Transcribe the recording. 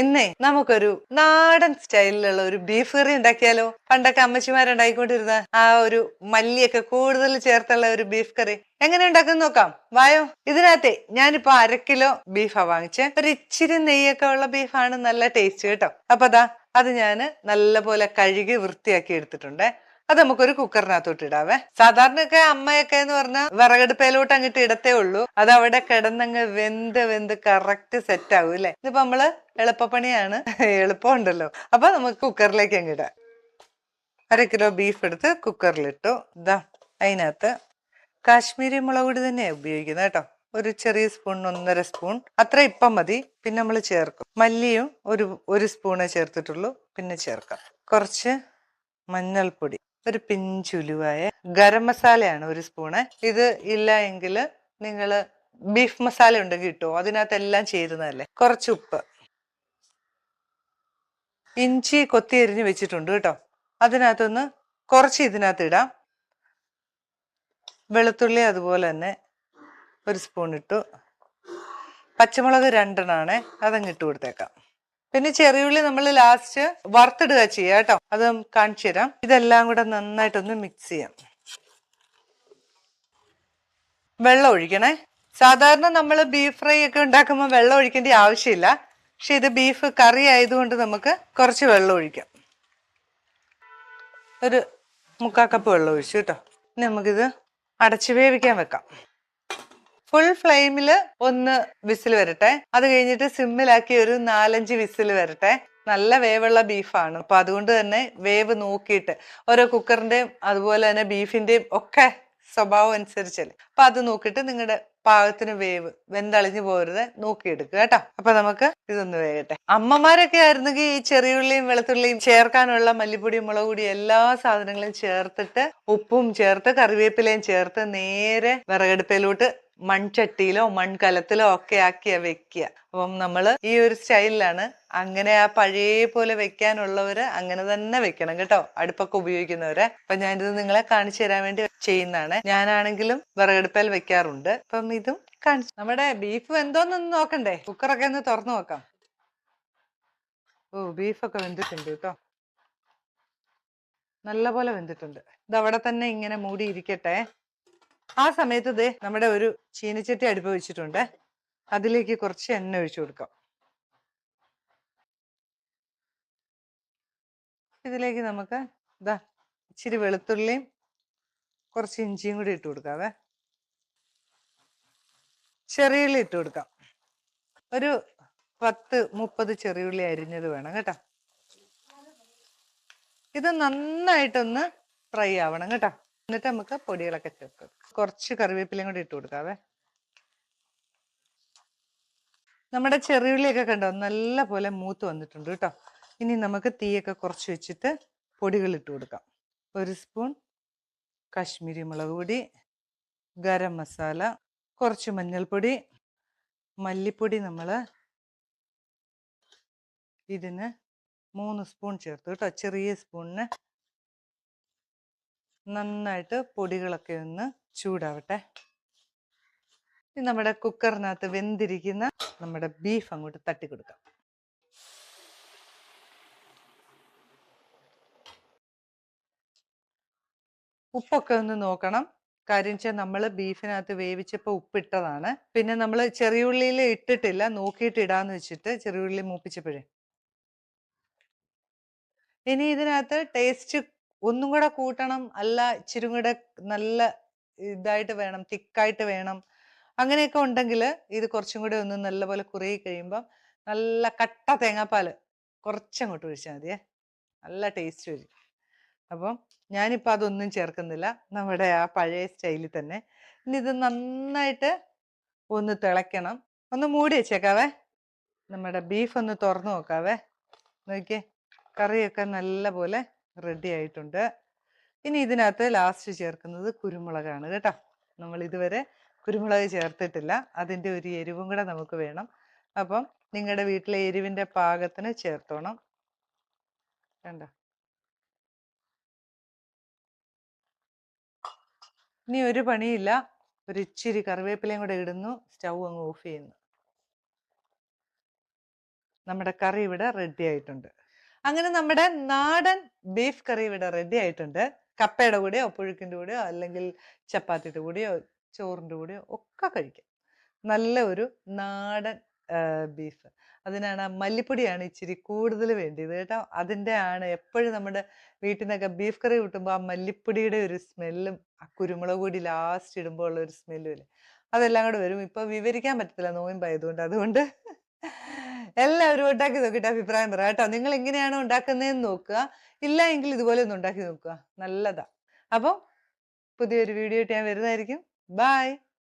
ഇന്നേ നമുക്കൊരു നാടൻ സ്റ്റൈലിലുള്ള ഒരു ബീഫ് കറി ഉണ്ടാക്കിയാലോ? പണ്ടൊക്കെ അമ്മച്ചിമാരുണ്ടായിക്കൊണ്ടിരുന്ന ആ ഒരു മല്ലിയൊക്കെ കൂടുതൽ ചേർത്തുള്ള ഒരു ബീഫ് കറി എങ്ങനെ ഉണ്ടാക്കുന്ന നോക്കാം. വായോ ഇതിനകത്തെ ഞാനിപ്പോ അര കിലോ ബീഫാ വാങ്ങിച്ചേ. ഒരു ഇച്ചിരി നെയ്യൊക്കെ ഉള്ള ബീഫാണ് നല്ല ടേസ്റ്റ് കേട്ടോ. അപ്പൊ അതാ അത് ഞാൻ നല്ലപോലെ കഴുകി വൃത്തിയാക്കി എടുത്തിട്ടുണ്ട്. അത് നമുക്കൊരു കുക്കറിനകത്തോട്ട് ഇടാവേ. സാധാരണയൊക്കെ അമ്മയൊക്കെ എന്ന് പറഞ്ഞാൽ വിറകടുപ്പയിലോട്ട് അങ്ങോട്ട് ഇടത്തേ ഉള്ളൂ. അത് അവിടെ കിടന്നങ്ങ് വെന്ത് വെന്ത് കറക്റ്റ് സെറ്റ് ആവും അല്ലേ? ഇതിപ്പോ നമ്മൾ എളുപ്പപ്പണിയാണ്. എളുപ്പമുണ്ടല്ലോ. അപ്പൊ നമുക്ക് കുക്കറിലേക്ക് അങ്ങ് ഇടാം. അര കിലോ ബീഫ് എടുത്ത് കുക്കറിലിട്ടു. ഇതാ അതിനകത്ത് കാശ്മീരി മുളക് പൊടി തന്നെയാണ് ഉപയോഗിക്കുന്നത് കേട്ടോ. ഒരു ചെറിയ സ്പൂൺ ഒന്നര സ്പൂൺ. അത്ര ഇപ്പം മതി. പിന്നെ നമ്മൾ ചേർക്കും. മല്ലിയും ഒരു ഒരു സ്പൂണേ ചേർത്തിട്ടുള്ളൂ. പിന്നെ ചേർക്കാം. കുറച്ച് മഞ്ഞൾപ്പൊടി. ഒരു പിഞ്ചുലുവായ ഗരം മസാലയാണ് ഒരു സ്പൂണ്. ഇത് ഇല്ല എങ്കിൽ നിങ്ങൾ ബീഫ് മസാല ഉണ്ടെങ്കിൽ കിട്ടുമോ അതിനകത്ത് എല്ലാം ചേരുന്നതല്ലേ? കുറച്ച് ഉപ്പ്. ഇഞ്ചി കൊത്തി എരിഞ്ഞ് വെച്ചിട്ടുണ്ട് കേട്ടോ. അതിനകത്തൊന്ന് കുറച്ച് ഇതിനകത്ത് ഇടാം. വെളുത്തുള്ളി അതുപോലെ തന്നെ ഒരു സ്പൂൺ ഇട്ടു. പച്ചമുളക് രണ്ടെണ്ണാണേ അതങ്ങ് ഇട്ട് കൊടുത്തേക്കാം. പിന്നെ ചെറിയുള്ളി നമ്മൾ ലാസ്റ്റ് വറുത്തിടുക ചെയ്യാം കേട്ടോ. അത് കാണിച്ചു തരാം. ഇതെല്ലാം കൂടെ നന്നായിട്ടൊന്ന് മിക്സ് ചെയ്യാം. വെള്ളം ഒഴിക്കണേ. സാധാരണ നമ്മൾ ബീഫ് ഫ്രൈ ഒക്കെ ഉണ്ടാക്കുമ്പോൾ വെള്ളം ഒഴിക്കേണ്ട ആവശ്യമില്ല. പക്ഷെ ഇത് ബീഫ് കറി ആയതുകൊണ്ട് നമുക്ക് കുറച്ച് വെള്ളം ഒഴിക്കാം. ഒരു മുക്കാൽ കപ്പ് വെള്ളം ഒഴിച്ചു കേട്ടോ. ഇനി നമുക്കിത് അടച്ചു വേവിക്കാൻ വെക്കാം. ഫുൾ ഫ്ലെയിമിൽ ഒന്ന് വിസിൽ വരട്ടെ. അത് കഴിഞ്ഞിട്ട് സിമ്മിലാക്കി ഒരു നാലഞ്ച് വിസിൽ വരട്ടെ. നല്ല വേവുള്ള ബീഫാണ്. അപ്പൊ അതുകൊണ്ട് തന്നെ വേവ് നോക്കിയിട്ട് ഓരോ കുക്കറിന്റെയും അതുപോലെ തന്നെ ബീഫിന്റെയും ഒക്കെ സ്വഭാവം അനുസരിച്ചല്ലേ. അപ്പൊ അത് നോക്കിയിട്ട് നിങ്ങളുടെ പാകത്തിന് വേവ് വെന്തളിഞ്ഞു പോരുത് നോക്കിയെടുക്കുക കേട്ടോ. അപ്പൊ നമുക്ക് ഇതൊന്ന് വേകട്ടെ. അമ്മമാരൊക്കെ ആയിരുന്നെങ്കിൽ ഈ ചെറിയുള്ളിയും വെളുത്തുള്ളിയും ചേർക്കാനുള്ള മല്ലിപ്പൊടിയും മുളക് പൊടിയും എല്ലാ സാധനങ്ങളും ചേർത്തിട്ട് ഉപ്പും ചേർത്ത് കറിവേപ്പിലയും ചേർത്ത് നേരെ വിറകടുപ്പിലോട്ട് മൺചട്ടിയിലോ മൺകലത്തിലോ ഒക്കെ ആക്കിയാ വെക്കുക. അപ്പം നമ്മൾ ഈ ഒരു സ്റ്റൈലിലാണ് അങ്ങനെ ആ പഴയ പോലെ വെക്കാനുള്ളവര് അങ്ങനെ തന്നെ വെക്കണം കേട്ടോ. അടുപ്പൊക്കെ ഉപയോഗിക്കുന്നവര്. അപ്പൊ ഞാനിത് നിങ്ങളെ കാണിച്ചു തരാൻ വേണ്ടി ചെയ്യുന്നതാണ്. ഞാനാണെങ്കിലും വിറകടുപ്പിൽ വെക്കാറുണ്ട്. അപ്പം ഇതും കാണിച്ചു നമ്മുടെ ബീഫ് എന്തോന്നൊന്ന് നോക്കണ്ടേ? കുക്കറൊക്കെ ഒന്ന് തുറന്നു നോക്കാം. ഓ ബീഫൊക്കെ വെന്തിട്ടുണ്ട് കേട്ടോ. നല്ല പോലെ വെന്തിട്ടുണ്ട്. ഇതവിടെ തന്നെ ഇങ്ങനെ മൂടി ഇരിക്കട്ടെ ആ സമയത്ത് ദേ നമ്മുടെ ഒരു ചീനച്ചട്ടി അടുപ്പ് വെച്ചിട്ടുണ്ട്. അതിലേക്ക് കുറച്ച് എണ്ണ ഒഴിച്ചു കൊടുക്കാം. ഇതിലേക്ക് നമുക്ക് ഇതാ ഇച്ചിരി വെളുത്തുള്ളിയും കുറച്ച് ഇഞ്ചിയും കൂടി ഇട്ട് കൊടുക്കാവേ. ചെറിയുള്ളി ഇട്ട് കൊടുക്കാം. ഒരു പത്ത് മുപ്പത് ചെറിയുള്ളി അരിഞ്ഞത് വേണം കേട്ടോ. ഇത് നന്നായിട്ടൊന്ന് ഫ്രൈ ആവണം കേട്ടോ. എന്നിട്ട് നമുക്ക് പൊടികളൊക്കെ ചേർക്കാം. കുറച്ച് കറിവേപ്പിലയും കൂടി ഇട്ട് കൊടുക്കാവേ. നമ്മുടെ ചെറിയുള്ളിയൊക്കെ കണ്ടോ? നല്ല പോലെ മൂത്ത് വന്നിട്ടുണ്ട് കേട്ടോ. ഇനി നമുക്ക് തീയൊക്കെ കുറച്ച് വെച്ചിട്ട് പൊടികൾ ഇട്ട് കൊടുക്കാം. ഒരു സ്പൂൺ കാശ്മീരി മുളക് പൊടി ഗരം മസാല കുറച്ച് മഞ്ഞൾപ്പൊടി മല്ലിപ്പൊടി നമ്മൾ ഇതിന് മൂന്ന് സ്പൂൺ ചേർത്ത് കേട്ടോ. ചെറിയ സ്പൂണിന് നന്നായിട്ട് പൊടികളൊക്കെ ഒന്ന് ചൂടാവട്ടെ. നമ്മുടെ കുക്കറിനകത്ത് വെന്തിരിക്കുന്ന നമ്മുടെ ബീഫ് അങ്ങോട്ട് തട്ടി കൊടുക്കാം. ഉപ്പൊക്കെ ഒന്ന് നോക്കണം. കാര്യം വെച്ചാൽ നമ്മൾ ബീഫിനകത്ത് വേവിച്ചപ്പോൾ ഉപ്പിട്ടതാണ്. പിന്നെ നമ്മൾ ചെറിയുള്ളിയിൽ ഇട്ടിട്ടില്ല. നോക്കിയിട്ട് ഇടാന്ന് വെച്ചിട്ട് ചെറിയുള്ളി മൂപ്പിച്ചപ്പോഴേ. ഇനി ഇതിനകത്ത് ടേസ്റ്റ് ഒന്നും കൂടെ കൂട്ടണം അല്ല ഇച്ചിരി കൂടെ നല്ല ഇതായിട്ട് വേണം തിക്കായിട്ട് വേണം അങ്ങനെയൊക്കെ ഉണ്ടെങ്കിൽ ഇത് കുറച്ചും കൂടെ ഒന്ന് നല്ലപോലെ കുറുകി കഴിയുമ്പം നല്ല കട്ട തേങ്ങാപ്പാൽ കുറച്ചങ്ങോട്ട് ഒഴിച്ചാൽ മതിയേ. നല്ല ടേസ്റ്റ് വരും. അപ്പം ഞാനിപ്പോൾ അതൊന്നും ചേർക്കുന്നില്ല. നമ്മുടെ ആ പഴയ സ്റ്റൈലിൽ തന്നെ. ഇനി ഇത് നന്നായിട്ട് ഒന്ന് തിളയ്ക്കണം. ഒന്ന് മൂടി വെച്ചേക്കാവേ. നമ്മുടെ ബീഫ് ഒന്ന് തുറന്നു നോക്കാവേ. നോക്കിയേ. കറിയൊക്കെ നല്ല പോലെ റെഡി ആയിട്ടുണ്ട്. ഇനി ഇതിനകത്ത് ലാസ്റ്റ് ചേർക്കുന്നത് കുരുമുളകാണ് കേട്ടോ. നമ്മൾ ഇതുവരെ കുരുമുളക് ചേർത്തിട്ടില്ല. അതിന്റെ ഒരു എരിവും കൂടെ നമുക്ക് വേണം. അപ്പം നിങ്ങളുടെ വീട്ടിലെ എരിവിന്റെ പാകത്തിന് ചേർത്തോണം. കണ്ട? ഇനി ഒരു പണിയില്ല. ഒരു ഇച്ചിരി കറിവേപ്പിലയും കൂടെ ഇടുന്നു. സ്റ്റൗ അങ്ങ് ഓഫ് ചെയ്യുന്നു. നമ്മുടെ കറി ഇവിടെ റെഡി ആയിട്ടുണ്ട്. അങ്ങനെ നമ്മുടെ നാടൻ ബീഫ് കറി ഇവിടെ റെഡി ആയിട്ടുണ്ട്. കപ്പയുടെ കൂടെയോ പുഴുക്കിന്റെ കൂടെയോ അല്ലെങ്കിൽ ചപ്പാത്തിയുടെ കൂടെയോ ചോറിന്റെ കൂടെയോ ഒക്കെ കഴിക്കാം. നല്ല ഒരു നാടൻ ബീഫ്. അതിനാണ് മല്ലിപ്പൊടിയാണ് ഇച്ചിരി കൂടുതൽ വേണ്ടിയത് കേട്ടോ. അതിന്റെ ആണ് എപ്പോഴും നമ്മുടെ വീട്ടിൽ നിന്നൊക്കെ ബീഫ് കറി കിട്ടുമ്പോൾ ആ മല്ലിപ്പൊടിയുടെ ഒരു സ്മെല്ലും ആ കുരുമുളക് പൊടി ലാസ്റ്റ് ഇടുമ്പോൾ ഉള്ള ഒരു സ്മെല്ലും അല്ലേ അതെല്ലാം കൂടെ വരും. ഇപ്പോൾ വിവരിക്കാൻ പറ്റത്തില്ല. നോയമ്പായതുകൊണ്ട്. അതുകൊണ്ട് എല്ലാവരും ഉണ്ടാക്കി നോക്കിയിട്ട് അഭിപ്രായം പറയാം കേട്ടോ. നിങ്ങൾ എങ്ങനെയാണോ ഉണ്ടാക്കുന്നതെന്ന് നോക്കുക. ഇല്ല എങ്കിൽ ഇതുപോലെ ഒന്ന് ഉണ്ടാക്കി നോക്കുക. നല്ലതാ. അപ്പോൾ പുതിയൊരു വീഡിയോ ആയിട്ട് ഞാൻ വരുന്നതായിരിക്കും. ബൈ